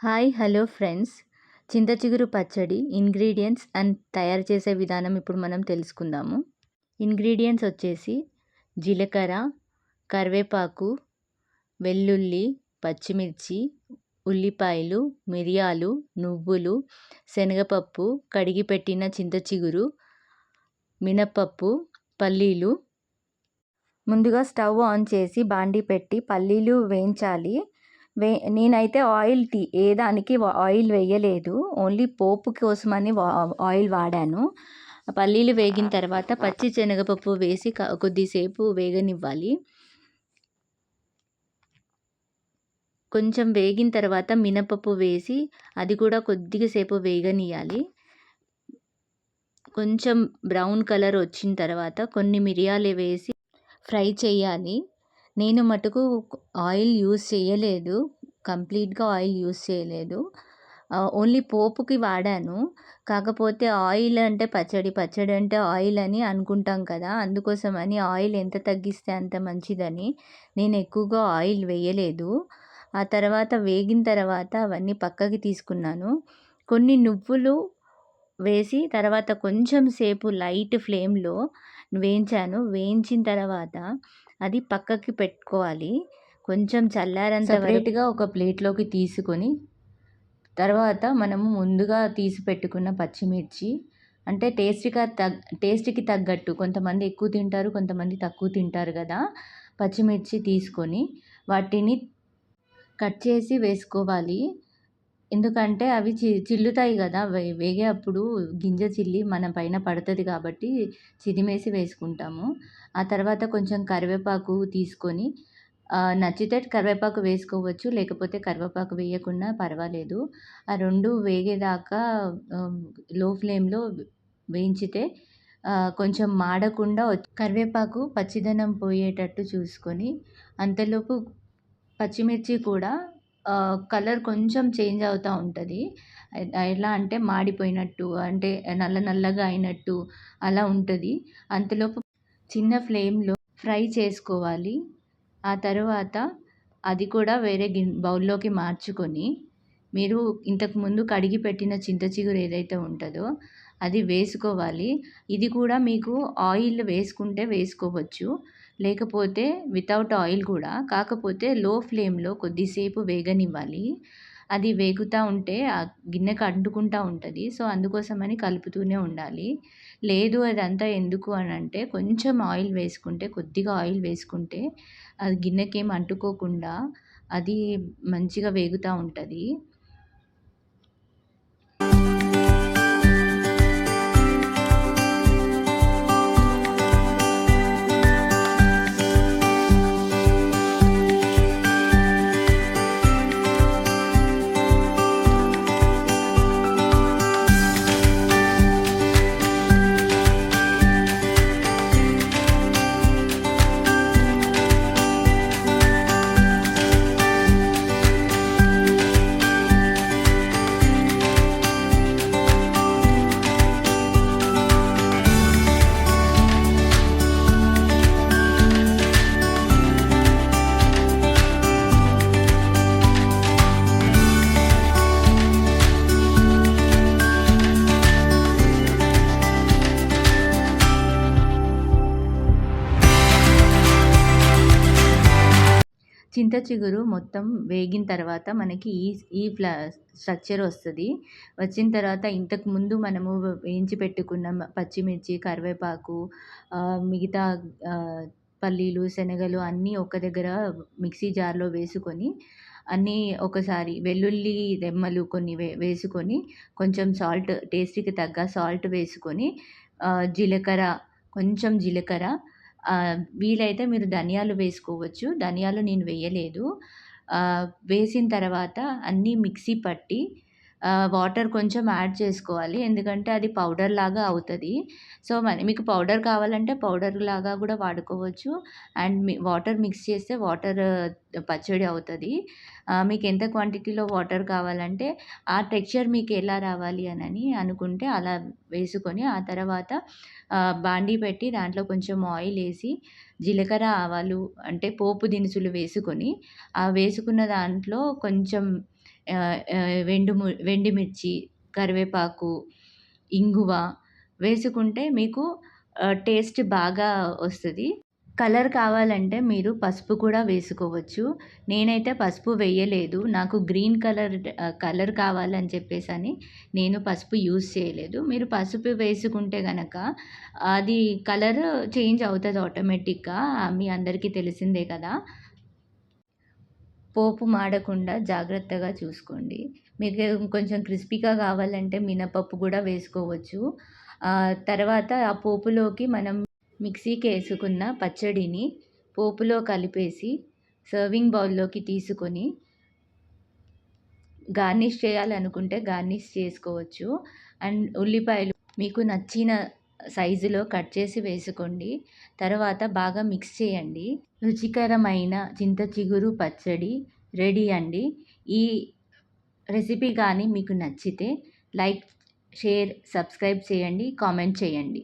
Hi hello friends. చింత చిగురు పచ్చడి ఇంగ్రీడియంట్స్ అండ్ తయారు చేసే విధానం ఇప్పుడు మనం తెలుసుకుందాము. ఇంగ్రీడియంట్స్ వచ్చేసి జీలకర్ర కరివేపాకు వెల్లుల్లి పచ్చిమిర్చి ఉల్లిపాయలు మిరియాలు నువ్వులు శనగపప్పు కడిగి పెట్టిన చింత చిగురు మినప్పప్పు పల్లీలు. ముందుగా స్టవ్ ఆన్ చేసి బాండి పెట్టి పల్లీలు వేయించాలి. వే నేనైతే ఆయిల్ టీ ఏ దానికి ఆయిల్ వేయలేదు. ఓన్లీ పోపు కోసమని ఆయిల్ వాడాను. పల్లీలు వేగిన తర్వాత పచ్చి శనగపప్పు వేసి కొద్దిసేపు వేగనివ్వాలి. కొంచెం వేగిన తర్వాత మినపప్పు వేసి అది కూడా కొద్దిగా సేపు వేగనియాలి కొంచెం బ్రౌన్ కలర్ వచ్చిన తర్వాత కొన్ని మిరియాలు వేసి ఫ్రై చేయాలి. నేను మటుకు ఆయిల్ యూస్ చేయలేదు. కంప్లీట్గా ఆయిల్ యూస్ చేయలేదు. ఓన్లీ పోపుకి వాడాను. కాకపోతే ఆయిల్ అంటే పచ్చడి పచ్చడి అంటే ఆయిల్ అని అనుకుంటాం కదా అందుకోసమని ఆయిల్ ఎంత తగ్గిస్తే అంత మంచిదని నేను ఎక్కువగా ఆయిల్ వేయలేదు. ఆ తర్వాత వేగిన తర్వాత అవన్నీ పక్కకి తీసుకున్నాను. కొన్ని నువ్వులు వేసి తర్వాత కొంచెం సేపు లైట్ ఫ్లేమ్లో వేయించాను. వేయించిన తర్వాత అది పక్కకి పెట్టుకోవాలి. కొంచెం చల్లారంత సపరేట్గా ఒక ప్లేట్లోకి తీసుకొని తర్వాత మనము ముందుగా తీసి పెట్టుకున్న పచ్చిమిర్చి అంటే టేస్ట్గా తగ్ టేస్ట్కి తగ్గట్టు కొంతమంది ఎక్కువ తింటారు కొంతమంది తక్కువ తింటారు కదా. పచ్చిమిర్చి తీసుకొని వాటిని కట్ చేసి వేసుకోవాలి. ఎందుకంటే అవి చి చిల్లుతాయి కదా. వే వేగేటప్పుడు గింజ చిల్లి మన పైన పడుతుంది కాబట్టి చిదిమేసి వేసుకుంటాము. ఆ తర్వాత కొంచెం కరివేపాకు తీసుకొని నచ్చితే కరివేపాకు వేసుకోవచ్చు లేకపోతే కరివేపాకు వేయకుండా పర్వాలేదు. ఆ రెండు వేగేదాకా లో ఫ్లేమ్లో వేయించితే కొంచెం మాడకుండా కరివేపాకు పచ్చిదనం పోయేటట్టు చూసుకొని అంతలోపు పచ్చిమిర్చి కూడా కలర్ కొంచెం చేంజ్ అవుతూ ఉంటుంది. ఎలా అంటే మాడిపోయినట్టు అంటే నల్ల నల్లగా అయినట్టు అలా ఉంటుంది. అంతలోపు చిన్న ఫ్లేమ్లో ఫ్రై చేసుకోవాలి. ఆ తర్వాత అది కూడా వేరే గిన్ బౌల్లోకి మార్చుకొని మీరు ఇంతకుముందు కడిగి పెట్టిన చింత చిగురు ఏదైతే ఉంటుందో అది వేసుకోవాలి. ఇది కూడా మీకు ఆయిల్ వేసుకుంటే వేసుకోవచ్చు. లేకపోతే వితౌట్ ఆయిల్ కూడా కాకపోతే లో ఫ్లేమ్లో కొద్దిసేపు వేగనివ్వాలి. అది వేగుతూ ఉంటే ఆ గిన్నెకు అంటుకుంటూ ఉంటుంది. సో అందుకోసమని కలుపుతూనే ఉండాలి. లేదు అదంతా ఎందుకు అని అంటే కొంచెం ఆయిల్ వేసుకుంటే కొద్దిగా ఆయిల్ వేసుకుంటే అది గిన్నెకేం అంటుకోకుండా అది మంచిగా వేగుతూ ఉంటుంది. చింత చిగురు మొత్తం వేగిన తర్వాత మనకి ఈ ఈ ఫ్లా స్ట్రక్చర్ వస్తుంది. వచ్చిన తర్వాత ఇంతకుముందు మనము వేయించి పెట్టుకున్న పచ్చిమిర్చి కరివేపాకు మిగతా పల్లీలు శనగలు అన్నీ ఒక దగ్గర మిక్సీ జార్లో వేసుకొని అన్నీ ఒకసారి వెల్లుల్లి రెమ్మలు కొన్ని వే వేసుకొని కొంచెం సాల్ట్ టేస్ట్కి తగ్గ సాల్ట్ వేసుకొని జీలకర్ర కొంచెం జీలకర్ర వీలైతే మీరు ధనియాలు వేసుకోవచ్చు. ధనియాలు నేను వేయలేదు. వేసిన తర్వాత అన్నీ మిక్సీ పట్టి వాటర్ కొంచెం యాడ్ చేసుకోవాలి. ఎందుకంటే అది పౌడర్ లాగా అవుతుంది. సో మరి మీకు పౌడర్ కావాలంటే పౌడర్ లాగా కూడా వాడుకోవచ్చు. అండ్ మీ వాటర్ మిక్స్ చేస్తే వాటర్ పచ్చడి అవుతుంది. మీకు ఎంత క్వాంటిటీలో వాటర్ కావాలంటే ఆ టెక్స్చర్ మీకు ఎలా రావాలి అని అనుకుంటే అలా వేసుకొని ఆ తర్వాత బాండీ పెట్టి దాంట్లో కొంచెం ఆయిల్ వేసి జీలకర్ర ఆవాలు అంటే పోపు దినుసులు వేసుకొని ఆ వేసుకున్న దాంట్లో కొంచెం వెండు వెండి వెండుము వెండిమిర్చి, కరివేపాకు, ఇంగువ వేసుకుంటే మీకు టేస్ట్ బాగా వస్తుంది కలర్ కావాలంటే మీరు పసుపు కూడా వేసుకోవచ్చు. నేనైతే పసుపు వేయలేదు. నాకు గ్రీన్ కలర్ కలర్ కావాలని చెప్పేసని నేను పసుపు యూజ్ చేయలేదు. మీరు పసుపు వేసుకుంటే కనుక అది కలర్ చేంజ్ అవుతుంది ఆటోమేటిక్‌గా. మీ అందరికీ తెలిసిందే కదా! పోపు మాడకుండా జాగ్రత్తగా చూసుకోండి. మీకు కొంచెం క్రిస్పీగా కావాలంటే మినపప్పు కూడా వేసుకోవచ్చు. తర్వాత ఆ పోపులోకి మనం మిక్సీకి వేసుకున్న పచ్చడిని పోపులో కలిపేసి సర్వింగ్ బౌల్‌లోకి తీసుకొని గార్నిష్ చేయాలనుకుంటే గార్నిష్ చేసుకోవచ్చు. అండ్ ఉల్లిపాయలు మీకు నచ్చిన సైజులో కట్ చేసి వేసుకోండి. తర్వాత బాగా మిక్స్ చేయండి. రుచికరమైన చింత చిగురు పచ్చడి రెడీ అండి. ఈ రెసిపీ కానీ మీకు నచ్చితే లైక్, షేర్, సబ్స్క్రైబ్ చేయండి. కామెంట్ చేయండి.